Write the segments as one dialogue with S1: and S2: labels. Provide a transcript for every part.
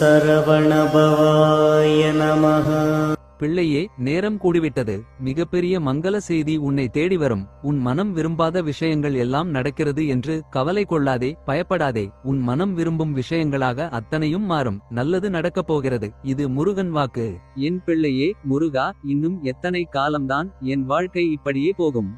S1: சரவணபவாய நமः
S2: பிள்ளையே நேரம் கூடிவிட்டது. மிகப்பெரிய மங்கள செய்தி உன்னை தேடி வரும். உன் மனம் விரும்பாத விஷயங்கள் எல்லாம் நடக்கிறது என்று கவலை கொள்ளாதே பயப்படாதே. உன் மனம் விரும்பும் விஷயங்களாக அத்தனையும் மாறும். நல்லது நடக்கப் போகிறது. இது முருகன் வாக்கு. என் பிள்ளையே முருகா இன்னும் எத்தனை காலம்தான் என் வாழ்க்கை இப்படியே போகும்?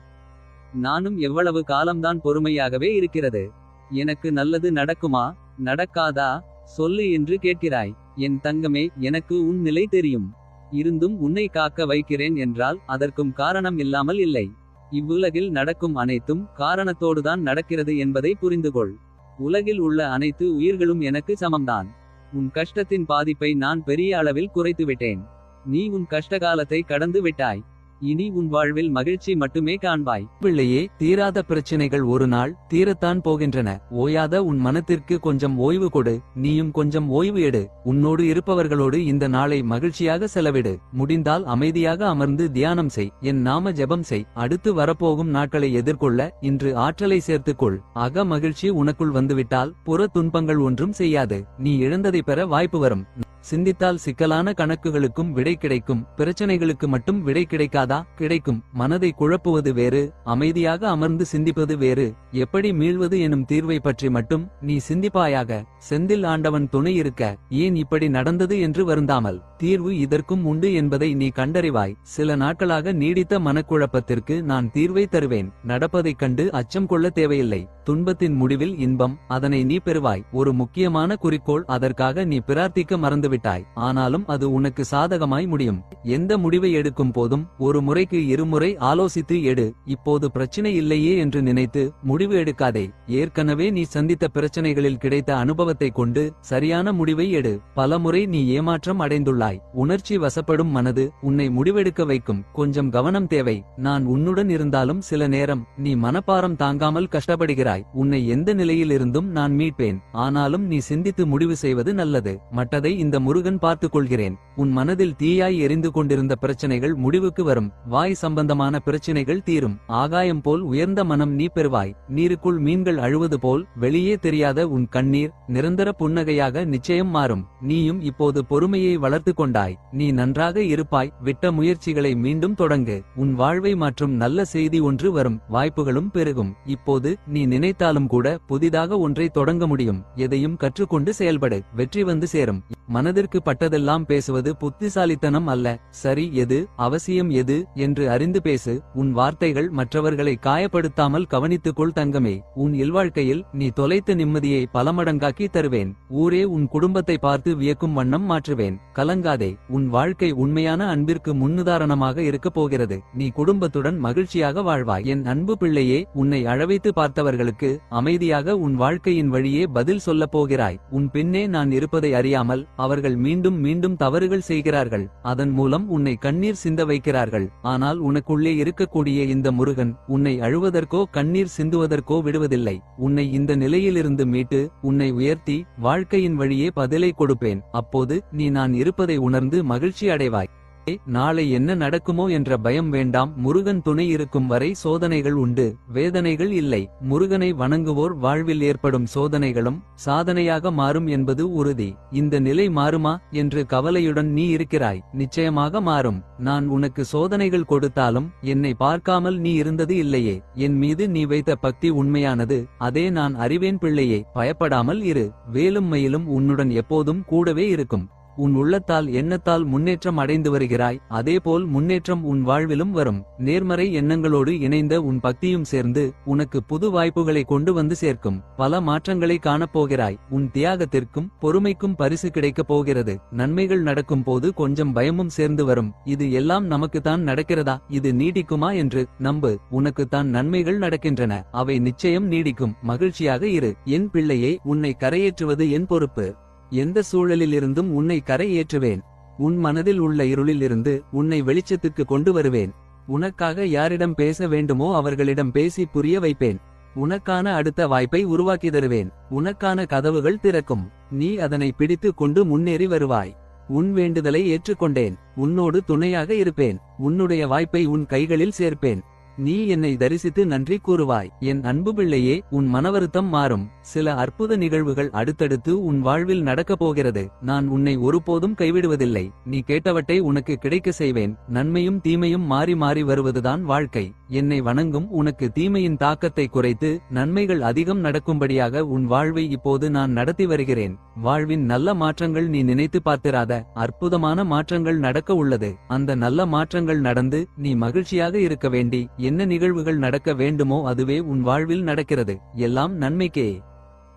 S2: நானும் எவ்வளவு காலம்தான் பொறுமையாகவே இருக்கிறது. எனக்கு நல்லது நடக்குமா? நடக்காதா? சொல்லு என்று கேட்கிறாய் என் தங்கமே எனக்கு உன் நிலை தெரியும். இருந்தும் உன்னை காக்க வைக்கிறேன் என்றால் அதற்கும் காரணம் இல்லாமல் இல்லை. இவ்வுலகில் நடக்கும் அனைத்தும் காரணத்தோடுதான் நடக்கிறது என்பதை புரிந்துகொள். உலகில் உள்ள அனைத்து உயிர்களும் எனக்கு சமம்தான். உன் கஷ்டத்தின் பாதிப்பை நான் பெரிய அளவில் குறைத்துவிட்டேன். நீ உன் கஷ்டகாலத்தை கடந்து விட்டாய். இனி உன் வாழ்வில் மகிழ்ச்சி மட்டுமே காண்பாய். பிள்ளையே தீராத பிரச்சனைகள் ஒரு நாள் தீரத்தான் போகின்றன. ஓயாத உன் மனத்திற்கு கொஞ்சம் ஓய்வு கொடு. நீயும் கொஞ்சம் ஓய்வு எடு. உன்னோடு இருப்பவர்களோடு இந்த நாளை மகிழ்ச்சியாக செலவிடு. முடிந்தால் அமைதியாக அமர்ந்து தியானம் செய். என் நாம ஜெபம் செய். அடுத்து வரப்போகும் நாட்களை எதிர்கொள்ள இன்று ஆற்றலை சேர்த்துக்கொள். அக மகிழ்ச்சி உனக்குள் வந்துவிட்டால் புற துன்பங்கள் ஒன்றும் செய்யாது. நீ இழந்ததை பெற வாய்ப்பு வரும். சிந்தித்தால் சிக்கலான கணக்குகளுக்கும் விடை கிடைக்கும். பிரச்சனைகளுக்கு மட்டும் விடை கிடைக்காதா? கிடைக்கும். மனதை குழப்புவது வேறு அமைதியாக அமர்ந்து சிந்திப்பது வேறு. எப்படி மீள்வது எனும் தீர்வை பற்றி மட்டும் நீ சிந்திப்பாயாக. செந்தில் ஆண்டவன் துணை இருக்க ஏன் இப்படி நடந்தது என்று வருந்தாமல். தீர்வு இதற்கும் உண்டு என்பதை நீ கண்டறிவாய். சில நாட்களாக நீடித்த மனக்குழப்பத்திற்கு நான் தீர்வை தருவேன். நடப்பதைக் கண்டு அச்சம் கொள்ள தேவையில்லை. துன்பத்தின் முடிவில் இன்பம் அதனை நீ பெறுவாய். ஒரு முக்கியமான குறிக்கோள் அதற்காக நீ பிரார்த்திக்க மறந்து விட்டாய். ஆனாலும் அது உனக்கு சாதகமாய் முடியும். எந்த முடிவை எடுக்கும் போதும் ஒரு முறைக்கு இருமுறை ஆலோசித்து எடு. இப்போது பிரச்சனை இல்லையே என்று நினைத்து முடிவு எடுக்காதே. ஏற்கனவே நீ சந்தித்த பிரச்சனைகளில் கிடைத்த அனுபவத்தை கொண்டு சரியான முடிவை எடு. பலமுறை நீ ஏமாற்றம் அடைந்துள்ளாய். உணர்ச்சி வசப்படும் மனது உன்னை முடிவெடுக்க வைக்கும். கொஞ்சம் கவனம் தேவை. நான் உன்னுடன் இருந்தாலும் சில நேரம் நீ மனப்பாரம் தாங்காமல் கஷ்டப்படுகிறாய். உன்னை எந்த நிலையில் இருந்தும் நான் மீட்பேன். ஆனாலும் நீ சிந்தித்து முடிவு செய்வது நல்லது. மற்றதை இந்த முருகன் பார்த்துக் கொள்கிறேன் உன் மனதில் தீயாய் எரிந்து கொண்டிருந்த பிரச்சனைகள் முடிவுக்கு வரும். வாய் சம்பந்தமான பிரச்சனைகள் தீரும். ஆகாயம் போல் உயர்ந்த மனம் நீ பெறுவாய். நீருக்குள் மீன்கள் அழுவது போல் வெளியே தெரியாத உன் கண்ணீர் நிரந்தர புன்னகையாக நிச்சயம் மாறும். நீயும் இப்போது பொறுமையை வளர்த்து கொண்டாய். நீ நன்றாக இருப்பாய். விட்ட முயற்சிகளை மீண்டும் தொடங்கு. உன் வாழ்வை மாற்றும் நல்ல செய்தி ஒன்று வரும். வாய்ப்புகளும் பெருகும். இப்போது நீ நினைத்தாலும் கூட புதிதாக ஒன்றை தொடங்க முடியும். எதையும் கற்றுக்கொண்டு செயல்படு. வெற்றி வந்து சேரும். மனதிற்கு பட்டதெல்லாம் பேசுவது புத்திசாலித்தனம் அல்ல. சரி எது? அவசியம் எது? என்று அறிந்து பேசு. உன் வார்த்தைகள் மற்றவர்களை காயப்படுத்தாமல் கவனித்துக்கொள் தங்கமே. உன் இல்வாழ்க்கையில் நீ தொலைத்த நிம்மதியை பல மடங்காக்கி தருவேன். ஊரே உன் குடும்பத்தை பார்த்து வியக்கும் வண்ணம் மாற்றுவேன். கலங்காதே. உன் வாழ்க்கை உண்மையான அன்பிற்கு முன்னுதாரணமாக இருக்கப் போகிறது. நீ குடும்பத்துடன் மகிழ்ச்சியாக வாழ்வாய். என் அன்பு பிள்ளையே உன்னை அழவைத்து பார்த்தவர்களுக்கு அமைதியாக உன் வாழ்க்கையின் வழியே பதில் சொல்லப் போகிறாய். உன் பின்னே நான் இருப்பதை அறியாமல் அவர்கள் மீண்டும் மீண்டும் தவறுகள் செய்கிறார்கள். அதன் மூலம் உன்னை கண்ணீர் சிந்த வைக்கிறார்கள். ஆனால் உனக்குள்ளே இருக்கக்கூடிய இந்த முருகன் உன்னை அழுவதற்கோ கண்ணீர் சிந்துவதற்கோ விடுவதில்லை. உன்னை இந்த நிலையிலிருந்து மீட்டு உன்னை உயர்த்தி வாழ்க்கையின் வழியே பதிலை கொடுப்பேன். அப்போது நீ நான் இருப்பதை உணர்ந்து மகிழ்ச்சி அடைவாய் நாளை என்ன நடக்குமோ என்ற பயம் வேண்டாம். முருகன் துணை இருக்கும் வரை சோதனைகள் உண்டு. வேதனைகள் இல்லை. முருகனை வணங்குவோர் வாழ்வில் ஏற்படும் சோதனைகளும் சாதனையாக மாறும் என்பது உறுதி. இந்த நிலை மாறுமா என்று கவலையுடன் நீ இருக்கிறாய். நிச்சயமாக மாறும். நான் உனக்கு சோதனைகள் கொடுத்தாலும் என்னை பார்க்காமல் நீ இருந்தது இல்லையே. என் மீது நீ வைத்த பக்தி உண்மையானது. அதே நான் அறிவேன் பிள்ளையே. பயப்படாமல் இரு. வேலும் மயிலும் உன்னுடன் எப்போதும் கூடவே இருக்கும். உன் உள்ளத்தால் எண்ணத்தால் முன்னேற்றம் அடைந்து வருகிறாய். அதேபோல் முன்னேற்றம் உன் வாழ்விலும் வரும். நேர்மறை எண்ணங்களோடு இணைந்த உன் பக்தியும் சேர்ந்து உனக்கு புது வாய்ப்புகளை கொண்டு வந்து சேர்க்கும். பல மாற்றங்களை காணப்போகிறாய். உன் தியாகத்திற்கும் பொறுமைக்கும் பரிசு கிடைக்கப் போகிறது. நன்மைகள் நடக்கும் போது கொஞ்சம் பயமும் சேர்ந்து வரும். இது எல்லாம் நமக்குத்தான் நடக்கிறதா? இது நீடிக்குமா என்று நம்பு. உனக்குத்தான் நன்மைகள் நடக்கின்றன. அவை நிச்சயம் நீடிக்கும். மகிழ்ச்சியாக இரு. என் பிள்ளையே உன்னை கரையேற்றுவது என் பொறுப்பு. எந்த சூழலிலிருந்தும் உன்னை கரை ஏற்றுவேன் உன் மனதில் உள்ள இருளிலிருந்து உன்னை வெளிச்சத்துக்கு கொண்டு வருவேன். உனக்காக யாரிடம் பேச வேண்டுமோ அவர்களிடம் பேசி புரிய வைப்பேன். உனக்கான அடுத்த வாய்ப்பை உருவாக்கி தருவேன். உனக்கான கதவுகள் திறக்கும். நீ அதனை பிடித்து கொண்டு முன்னேறி வருவாய். உன் வேண்டுதலை ஏற்றுக்கொண்டேன். உன்னோடு துணையாக இருப்பேன். உன்னுடைய வாய்ப்பை உன் கைகளில் சேர்ப்பேன். நீ என்னை தரிசித்து நன்றி கூறுவாய். என் அன்பு பிள்ளையே உன் மனவருத்தம் மாறும். சில அற்புத நிகழ்வுகள் அடுத்தடுத்து உன் வாழ்வில் நடக்கப் போகிறது. நான் உன்னை ஒருபோதும் கைவிடுவதில்லை. நீ கேட்டவற்றை உனக்கு கிடைக்க செய்வேன். நன்மையும் தீமையும் மாறி மாறி வருவதுதான் வாழ்க்கை. என்னை வணங்கும் உனக்கு தீமையின் தாக்கத்தை குறைத்து நன்மைகள் அதிகம் நடக்கும்படியாக உன் வாழ்வை இப்போது நான் நடத்தி வருகிறேன். வாழ்வின் நல்ல மாற்றங்கள் நீ நினைத்து பார்த்திராத. அற்புதமான மாற்றங்கள் நடக்க உள்ளது. அந்த நல்ல மாற்றங்கள் நடந்து நீ மகிழ்ச்சியாக இருக்க வேண்டி என்ன நிகழ்வுகள் நடக்க வேண்டுமோ அதுவே உன் வாழ்வில் நடக்கிறது. எல்லாம் நன்மைக்கே.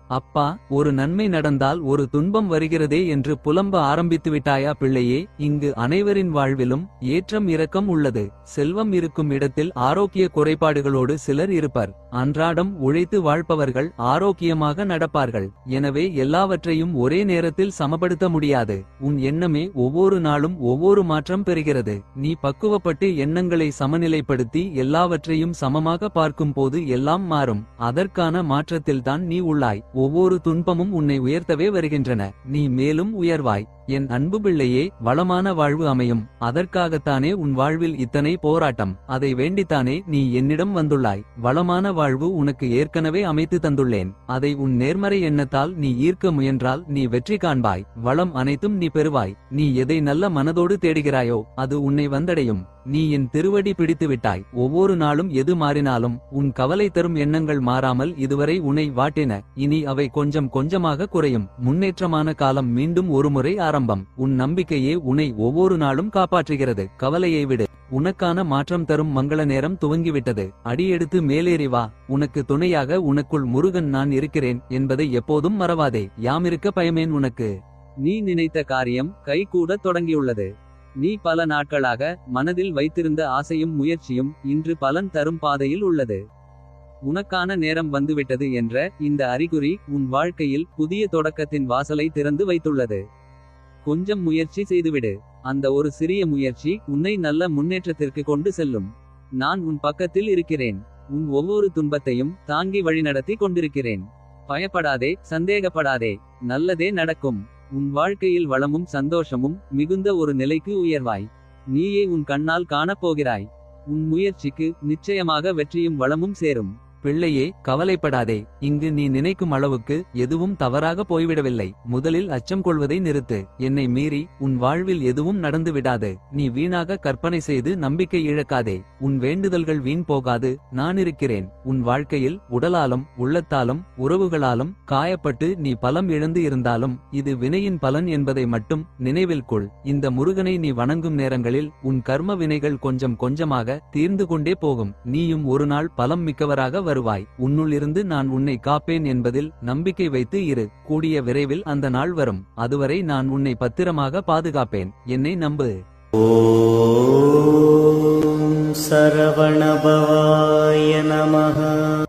S2: அப்பா ஒரு நன்மை நடந்தால் ஒரு துன்பம் வருகிறதே என்று புலம்ப ஆரம்பித்து விட்டாயா பிள்ளையே? இங்கு அனைவரின் வாழ்விலும் ஏற்றம் இரக்கம் உள்ளது. செல்வம் இருக்கும் இடத்தில் ஆரோக்கிய குறைபாடுகளோடு சிலர் இருப்பர். அன்றாடம் உழைத்து வாழ்பவர்கள் ஆரோக்கியமாக நடப்பார்கள். எனவே எல்லாவற்றையும் ஒரே நேரத்தில் சமப்படுத்த முடியாது. உன் எண்ணமே ஒவ்வொரு நாளும் ஒவ்வொரு மாற்றம் பெறுகிறது. நீ பக்குவப்பட்டு எண்ணங்களை சமநிலைப்படுத்தி எல்லாவற்றையும் சமமாக பார்க்கும் போது எல்லாம் மாறும். அதற்கான மாற்றத்தில்தான் நீ உள்ளாய். ஒவ்வொரு துன்பமும் உன்னை உயர்த்தவே வருகின்றன. நீ மேலும் உயர்வாய். என் அன்பு பிள்ளையே வளமான வாழ்வு அமையும். அதற்காகத்தானே உன் வாழ்வில் இத்தனை போராட்டம். அதை வேண்டித்தானே நீ என்னிடம் வந்துள்ளாய். வளமான வாழ்வு உனக்கு ஏற்கனவே அமைத்து தந்துள்ளேன். அதை உன் நேர்மறை எண்ணத்தால் நீ ஈர்க்க முயன்றால் நீ வெற்றி காண்பாய். வளம் அனைத்தும் நீ பெறுவாய். நீ எதை நல்ல மனதோடு தேடுகிறாயோ அது உன்னை வந்தடையும். நீ என் திருவடி பிடித்து விட்டாய். ஒவ்வொரு நாளும் எது மாறினாலும் உன் கவலை தரும் எண்ணங்கள் மாறாமல் இதுவரை உன்னை வாட்டின. இனி அவை கொஞ்சம் கொஞ்சமாக குறையும். முன்னேற்றமான காலம் மீண்டும் ஒருமுறை ஆரம்பம் உன் நம்பிக்கையே உன்னை ஒவ்வொரு நாளும் காப்பாற்றுகிறது. கவலையை விடு. உனக்கான மாற்றம் தரும் மங்கள நேரம் துவங்கிவிட்டது. அடியெடுத்து மேலேறி வா. உனக்கு துணையாக உனக்குள் முருகன் நான் இருக்கிறேன் என்பதை எப்போதும் மறவாதே. யாமிருக்க பயமேன் உனக்கு. நீ நினைத்த காரியம் கைகூடத் தொடங்கியுள்ளது. நீ பல நாட்களாக மனதில் வைத்திருந்த ஆசையும் முயற்சியும் இன்று பலன் தரும் பாதையில் உள்ளது. உனக்கான நேரம் வந்துவிட்டது என்ற இந்த அறிகுறி உன் வாழ்க்கையில் புதிய தொடக்கத்தின் வாசலை திறந்து வைத்துள்ளது. கொஞ்சம் முயற்சி செய்துவிடு. அந்த ஒரு சிறிய முயற்சி உன்னை நல்ல முன்னேற்றத்திற்கு கொண்டு செல்லும். நான் உன் பக்கத்தில் இருக்கிறேன். உன் ஒவ்வொரு துன்பத்தையும் தாங்கி வழிநடத்தி கொண்டிருக்கிறேன். பயப்படாதே சந்தேகப்படாதே. நல்லதே நடக்கும். உன் வாழ்க்கையில் வளமும் சந்தோஷமும் மிகுந்த ஒரு நிலைக்கு உயர்வாய். நீயே உன் கண்ணால் காணப்போகிறாய். உன் முயற்சிக்கு நிச்சயமாக வெற்றியும் வளமும் சேரும். பிள்ளையே கவலைப்படாதே. இங்கு நீ நினைக்கும் அளவுக்கு எதுவும் தவறாக போய்விடவில்லை. முதலில் அச்சம் கொள்வதை நிறுத்து. என்னை மீறி உன் வாழ்வில் எதுவும் நடந்து விடாது. நீ வீணாக கற்பனை செய்து நம்பிக்கை இழக்காதே. உன் வேண்டுதல்கள் வீண் போகாது. நான் இருக்கிறேன். உன் வாழ்க்கையில் உடலாலும் உள்ளத்தாலும் உறவுகளாலும் காயப்பட்டு நீ பலம் இழந்து இருந்தாலும் இது வினையின் பலன் என்பதை மட்டும் நினைவில் கொள். இந்த முருகனை நீ வணங்கும் நேரங்களில் உன் கர்ம வினைகள் கொஞ்சம் கொஞ்சமாக தீர்ந்து கொண்டே போகும். நீயும் ஒரு நாள் பலம் மிக்கவராக வரும் வருவாய். உன்னுள்ளிருந்து நான் உன்னை காப்பேன் என்பதில் நம்பிக்கை வைத்து இரு. கூடிய விரைவில் அந்த நாள் வரும். அதுவரை நான் உன்னை பத்திரமாக பாதுகாப்பேன். என்னை நம்பு.
S1: சரவணபவாய நமக